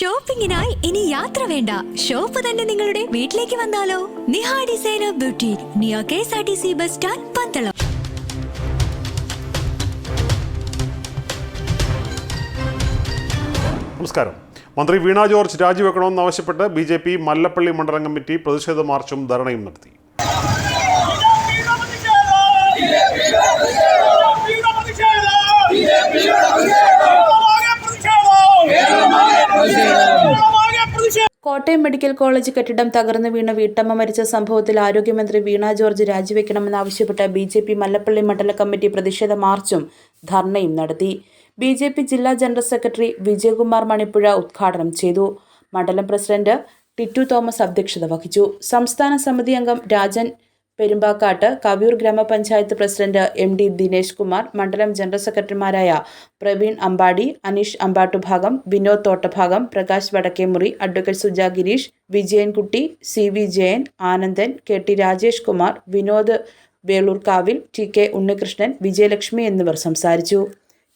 ഷോപ്പിംഗിനായി ഇനി യാത്ര വേണ്ട. ഷോപ്പ് തന്നെ നിങ്ങളുടെ വീട്ടിലേക്ക് വന്നാലോ? നിഹാ ഡിസൈനർ ബ്യൂട്ടി നിയോ K S R T C bus stand Pandalam. നമസ്കാരം. മന്ത്രി വീണ ജോർജ് രാജിവെക്കണമെന്നാവശ്യപ്പെട്ട് ബി ജെ പി മല്ലപ്പള്ളി മണ്ഡലം കമ്മിറ്റി പ്രതിഷേധ മാർച്ചും ധർണയും നടത്തി. കോട്ടയം മെഡിക്കൽ കോളേജ് കെട്ടിടം തകർന്നു വീണ വീട്ടമ്മ മരിച്ച സംഭവത്തിൽ ആരോഗ്യമന്ത്രി വീണ ജോർജ് രാജിവെക്കണമെന്നാവശ്യപ്പെട്ട് ബി ജെ പി മല്ലപ്പള്ളി മണ്ഡല കമ്മിറ്റി പ്രതിഷേധ മാർച്ചും ധർണയും നടത്തി. ബി ജെ പി ജില്ലാ ജനറൽ സെക്രട്ടറി വിജയകുമാർ മണിപ്പുഴ ഉദ്ഘാടനം ചെയ്തു. മണ്ഡലം പ്രസിഡന്റ് ടിറ്റു തോമസ് അധ്യക്ഷത വഹിച്ചു. സംസ്ഥാന സമിതി അംഗം രാജൻ പെരുമ്പാക്കാട്ട് കവിയൂർ ഗ്രാമപഞ്ചായത്ത് president M D Dinesh Kumar മണ്ഡലം ജനറൽ സെക്രട്ടറിമാരായ Praveen Ambadi Aneesh Ambattubhagam Vinod Thottabhagam Prakash Vadakkemuri advocate Suja Gireesh Vijayankutty C V Jayan Anandan K T Rajesh Kumar Vinod വേളൂർക്കാവിൽ T K Unnikrishnan Vijayalakshmi എന്നിവർ സംസാരിച്ചു.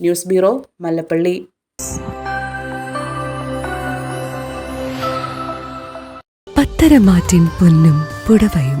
News bureau Mallappally. പത്തരമാറ്റിൻ പൊന്നും പുടവയും